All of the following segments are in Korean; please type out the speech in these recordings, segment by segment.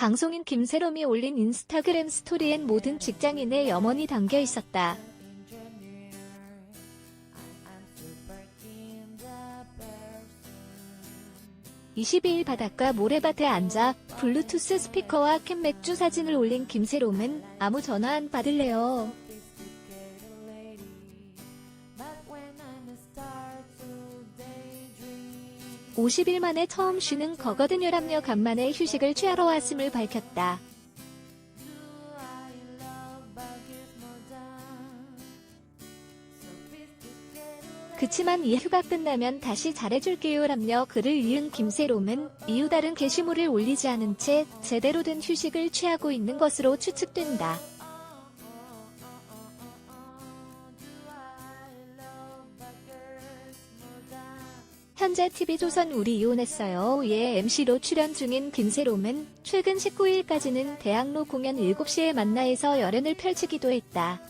방송인 김세롬이 올린 인스타그램 스토리엔 모든 직장인의 염원이 담겨 있었다. 22일 바닷가 모래밭에 앉아 블루투스 스피커와 캔 맥주 사진을 올린 김세롬은 아무 전화 안 받을래요. 50일 만에 처음 쉬는 거거든 혈압녀 간만에 휴식을 취하러 왔음을 밝혔다. 그치만 이 휴가 끝나면 다시 잘해줄게요 람녀 글을 이은 김세롬은 이유 다른 게시물을 올리지 않은 채 제대로 된 휴식을 취하고 있는 것으로 추측된다. 현재 TV조선 우리 이혼했어요. 의 MC로 출연 중인 김세롬은 최근 19일까지는 대학로 공연 7시에 만나에서 열연을 펼치기도 했다.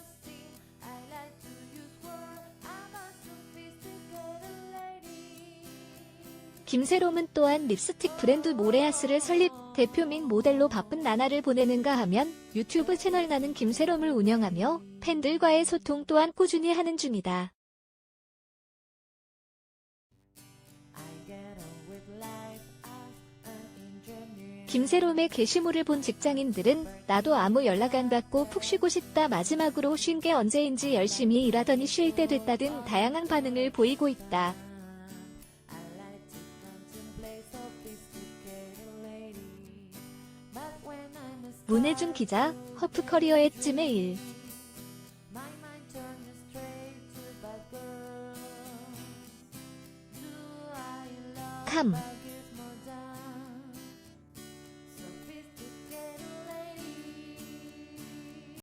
김세롬은 또한 립스틱 브랜드 모레아스를 설립, 대표 및 모델로 바쁜 나날을 보내는가 하면 유튜브 채널 나는 김세롬을 운영하며 팬들과의 소통 또한 꾸준히 하는 중이다. 김세롬의 게시물을 본 직장인들은 나도 아무 연락 안 받고 푹 쉬고 싶다 마지막으로 쉰 게 언제인지 열심히 일하더니 쉴 때 됐다 등 다양한 반응을 보이고 있다. 문혜준 기자, 허프커리어의 찜메일 come